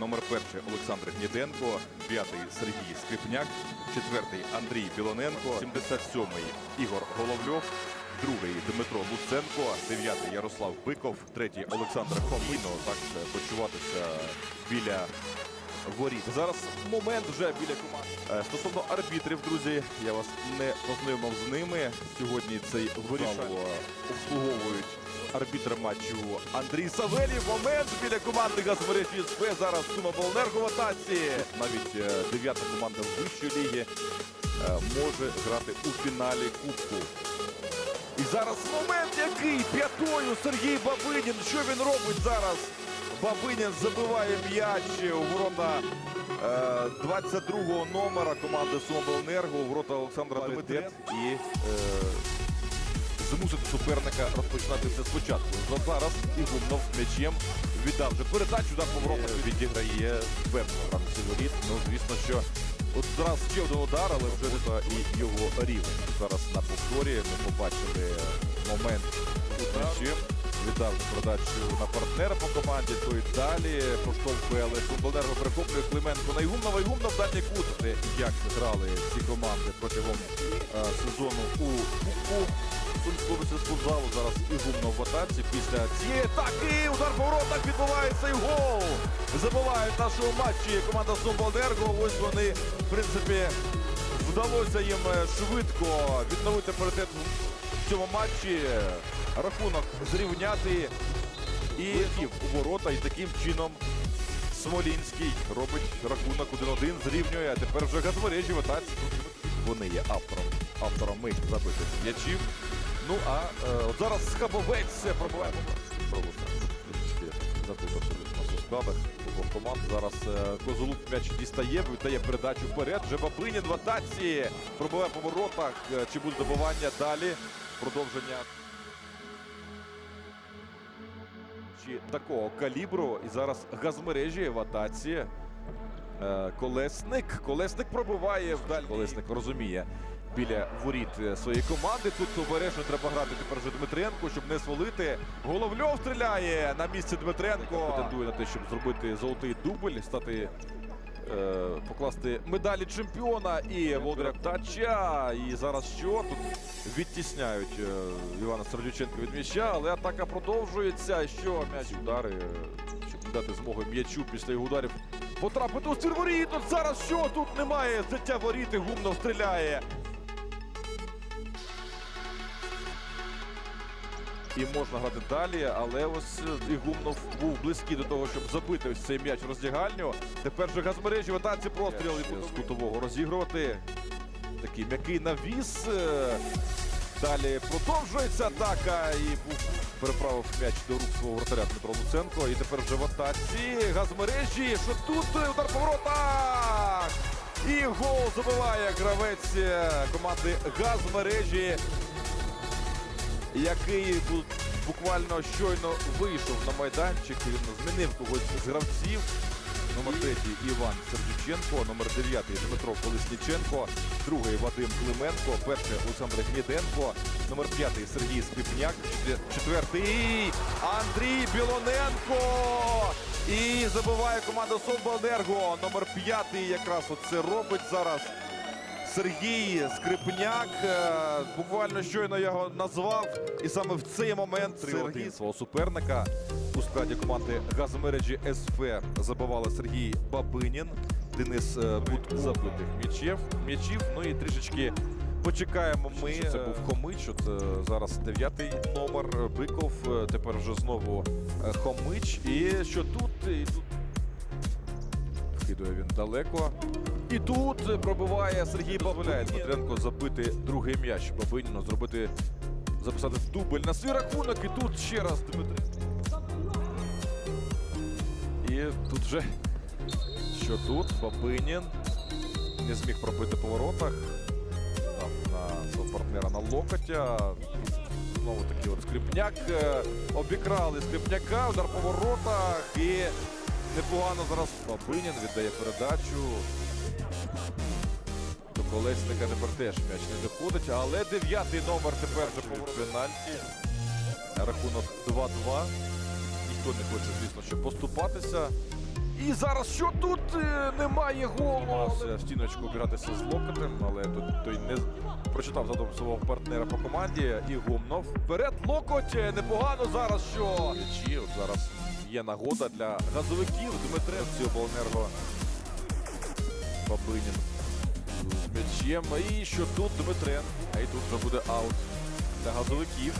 номер перший Олександр Гніденко, п'ятий Сергій Скрипняк, четвертий Андрій Білоненко, 77-й Ігор Головльов, другий Дмитро Луценко, дев'ятий Ярослав Биков, третій Олександр Хомино. Так почуватися біля воріт. Зараз момент вже біля команди. Е, Стосовно арбітрів, друзі, я вас не познайомив з ними. Сьогодні цей вирішальний обслуговують арбітр матчу Андрій Савелів. Момент біля команди Газмережі СП. Зараз Сума Волнерго в атаці. Навіть е, дев'ята команда вищої ліги е, може грати у фіналі Кубку. І зараз момент який п'ятою Сергій Бабинін. Що він робить зараз? Бабинін забиває м'яч у ворота е, 22-го номера команди Сумобленерго, у ворота Олександра. І е, змусити суперника розпочинати все спочатку. За зараз Ігумнов м'ячем віддав вже передачу, удар по воротах відіграє впевнено гравці воріт. Ну, звісно, що от зараз ще один удар, але вже та і його рівень. Зараз на повторі ми побачили момент м'ячем. Віддав передачу на партнера по команді, то й далі поштовхує, але Сумбалдерго перехоплює Клименко на Ігумнова. Ігумнов дальній кут. Як грали ці команди протягом е, сезону у Кубку. Сумського спортзалу зараз Ігумнов в атаці. Після цієї атаки удар по воротах відбувається і гол. Забувають в нашому матчі команда Сумбалдерго. Ось вони, в принципі, вдалося їм е, швидко відновити паритет в цьому матчі. Рахунок зрівняти і у ворота. І таким чином Смолінський робить рахунок 1-1, зрівнює. А тепер вже газмережі в атаці. Вони є автором, авторами забитих м'ячів. Ну а е, от зараз Хабовець пробиває. Трішки забито абсолютно в суставах обох команд. Зараз е, Козулук м'яч дістає, віддає передачу вперед. Вже Бабинін в атаці. Пробиває по воротах. Е, Чи буде добивання далі? Продовження. Чи такого калібру. І зараз газмережі в атаці. Е, Колесник. Колесник пробиває вдаль. Колесник розуміє біля воріт е, своєї команди. Тут обережно треба грати тепер вже Дмитренко, щоб не свалити. Головльов стріляє на місці Дмитренко. Претендує на те, щоб зробити золотий дубль, стати. е, Покласти медалі чемпіона і Володимира Тача. І зараз що? Тут відтісняють е, Івана Сердюченка від м'яча, але атака продовжується. Що м'яч удари, е, щоб не дати змоги м'ячу після його ударів потрапити у стір воріт. Зараз що? Тут немає взяття воріт і гумно стріляє. І можна грати далі, але ось е, Ігумнов був близький до того, щоб забити ось цей м'яч в роздягальню. Тепер же газмережі в атаці простріл і з кутового розігрувати. Такий м'який навіс. Е, Далі продовжується атака і переправив м'яч до рук свого вратаря Дмитро Луценко. І тепер вже в атаці газмережі. Що тут Е, удар по воротах! І гол забиває гравець команди газмережі який бу- буквально щойно вийшов на майданчик. Він змінив когось з гравців. Номер третій Іван Сердюченко, номер дев'ятий Дмитро Колесніченко, другий Вадим Клименко, перший Олександр Гніденко, номер п'ятий Сергій Скрипняк, четвертий Андрій Білоненко. І забиває команда Совбалдерго. Номер п'ятий якраз оце робить зараз. Сергій Скрипняк. Е, Буквально щойно його назвав. І саме в цей момент Сергій свого суперника у складі команди Газмережі СФ забивали Сергій Бабинін, Денис е, Будко забитих м'ячів. м'ячів. Ну і трішечки почекаємо ми. Це був Хомич. От е, зараз дев'ятий номер Биков. Тепер вже знову Хомич. І що тут? І тут Вкидує він далеко. І тут пробиває Сергій Бабиляє. Дмитренко забити другий м'яч. Бабиніну зробити, записати дубль на свій рахунок. І тут ще раз Дмитренко. І тут вже що тут? Бабинін не зміг пробити по воротах. Там на свого партнера на локотя. Знову таки от Скрипняк. е, Обікрали Скрипняка, удар по воротах. І непогано зараз Бабинін віддає передачу. До колесника тепер теж м'яч не доходить, але дев'ятий номер тепер вже поворот пенальті. Рахунок 2-2. Ніхто не хоче, звісно, що поступатися. І зараз що тут Е, немає голу. В стіночку обіратися з локотем, але тут той не прочитав задум свого партнера по команді. І гумнов. Вперед локоть. Е, Непогано зараз що. Зараз є нагода для газовиків. Дмитренці обленерго. Бабинін з м'ячем. І що тут Дмитрен. А і тут вже буде аут для газовиків.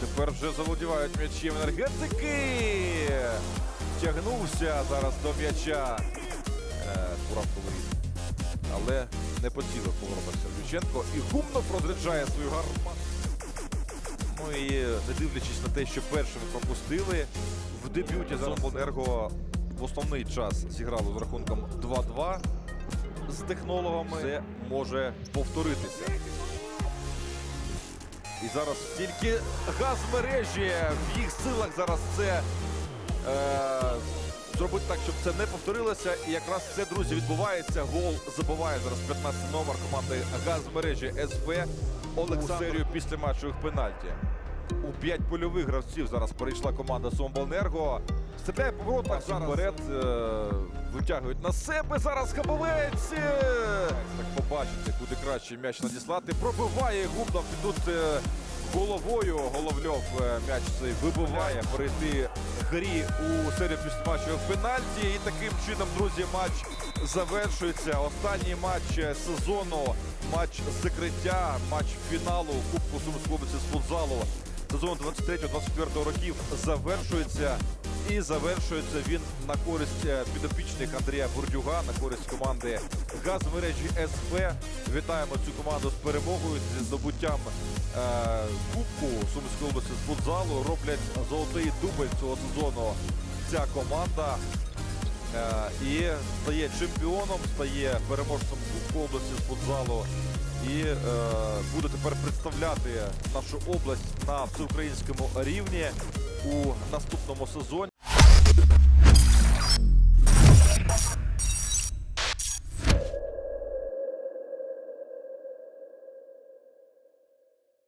Тепер вже заволодівають м'ячем енергетики. Тягнувся зараз до м'яча. Е, Турав Поворіт. Але не поцілив поворота Сергійченко. І Гумнов розряджає свою гармату. Ну і не дивлячись на те, що першими пропустили, в дебюті зараз Енерго в основний час зіграло з рахунком 2-2 з технологами. Це може повторитися. І зараз тільки газ мережі в їх силах зараз це е, зробити так, щоб це не повторилося. І якраз це, друзі, відбувається. Гол забиває зараз 15 номер команди газ мережі СП Олександру серію після матчових пенальті. У п'ять польових гравців зараз перейшла команда Сомбалнерго. Стріляє по воротах зараз вперед. е, Витягують на себе зараз Хабовець. Так побачите, куди краще м'яч надіслати. Пробиває Губнов і тут е, головою Головльов е, м'яч цей вибиває перейти грі у серію післяматчевих пенальті. І таким чином, друзі, матч завершується. Останній матч сезону, матч закриття, матч фіналу Кубку Сумської області з футзалу сезону 23-24 років завершується. І завершується він на користь е, підопічних Андрія Бурдюга, на користь команди газмережі СП. Вітаємо цю команду з перемогою зі здобуттям е, Кубку Сумської області з футзалу. Роблять золотий дубль цього сезону ця команда. Е, і стає чемпіоном, стає переможцем Кубку області з футзалу. І е, буде тепер представляти нашу область на всеукраїнському рівні у наступному сезоні.